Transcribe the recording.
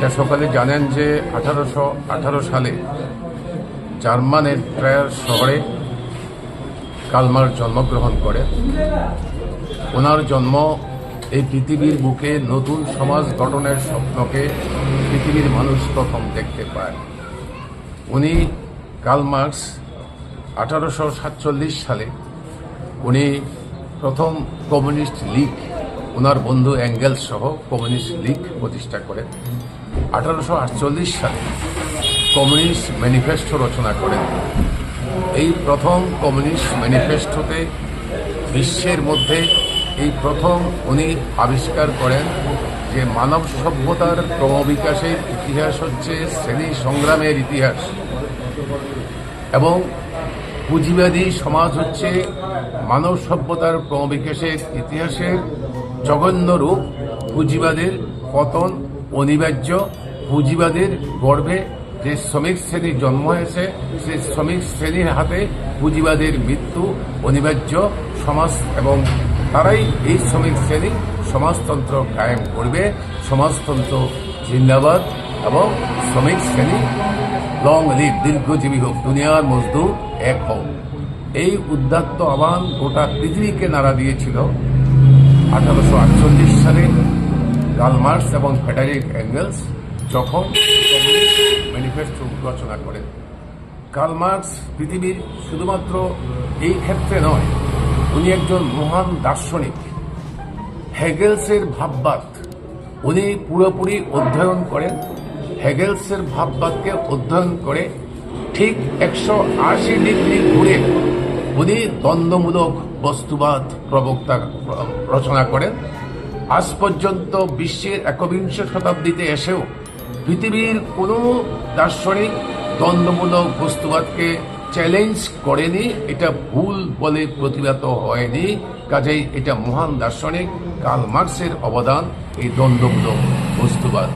এটা সকালে জানেন যে আঠারোশো আঠারো সালে জার্মানের ট্রায়ার শহরে কালমার জন্মগ্রহণ করে। ওনার জন্ম এই পৃথিবীর বুকে নতুন সমাজ গঠনের স্বপ্নকে পৃথিবীর মানুষ প্রথম দেখতে পায়। উনি কার্ল মার্কস আঠারোশো সাতচল্লিশ সালে উনি প্রথম কমিউনিস্ট লীগ, ওনার বন্ধু অ্যাঙ্গেলস সহ কমিউনিস্ট লীগ প্রতিষ্ঠা করেন। আঠারোশো আটচল্লিশ সালে কমিউনিস্ট ম্যানিফেস্টো রচনা করেন। এই প্রথম কমিউনিস্ট ম্যানিফেস্টোতে বিশ্বের মধ্যে এই প্রথম উনি আবিষ্কার করেন যে মানব সভ্যতার ক্রমবিকাশের ইতিহাস হচ্ছে শ্রেণি সংগ্রামের ইতিহাস এবং পুঁজিবাদী সমাজ হচ্ছে মানব সভ্যতার ক্রমবিকাশের ইতিহাসের জঘন্য রূপ, পুঁজিবাদের পতন অনিবার্য পুঁজিবাদের গর্বে যে শ্রমিক শ্রেণির জন্ম হয়েছে, সেই শ্রমিক শ্রেণির হাতে পুঁজিবাদের মৃত্যু অনিবার্য সমাজ এবং তারাই এই শ্রমিক শ্রেণি সমাজতন্ত্র কায়েম করবে। সমাজতন্ত্র জিন্দাবাদ এবং শ্রমিক শ্রেণি লং লিভ, দীর্ঘজীবী হোক, দুনিয়ার মজদুর এক হোক। এই উদ্যাত্ত আহ্বান গোটা পৃথিবীকে নাড়া দিয়েছিল আঠারোশো আটচল্লিশ সালে। কার্ল মার্কস এবং ফেডারিক অ্যাঙ্গেলস যখন ম্যানিফেস্টো রচনা করেন। গার্লমার্কস পৃথিবীর শুধুমাত্র এই ক্ষেত্রে নয়, উনি একজন মহান দার্শনিক। হেগেলসের ভাববাদ উনি পুরোপুরি অধ্যয়ন করেন। হেগেলসের ভাববাদকে অধ্যয়ন করে ঠিক একশো আশি ডিগ্রি ঘুরে উনি দ্বন্দ্বমূলক বস্তুবাদ প্রবক্তা রচনা করেন। আজ পর্যন্ত বিশ্বের একবিংশ শতাব্দীতে এসেও পৃথিবীর কোনো দার্শনিক দ্বন্দ্বমূলক বস্তুবাদকে চ্যালেঞ্জ করেনি, এটা ভুল বলে প্রতিবাদ হয়নি। কাজেই এটা মহান দার্শনিক কার্ল মার্ক্সের অবদান, এই দ্বন্দ্বমূলক বস্তুবাদ।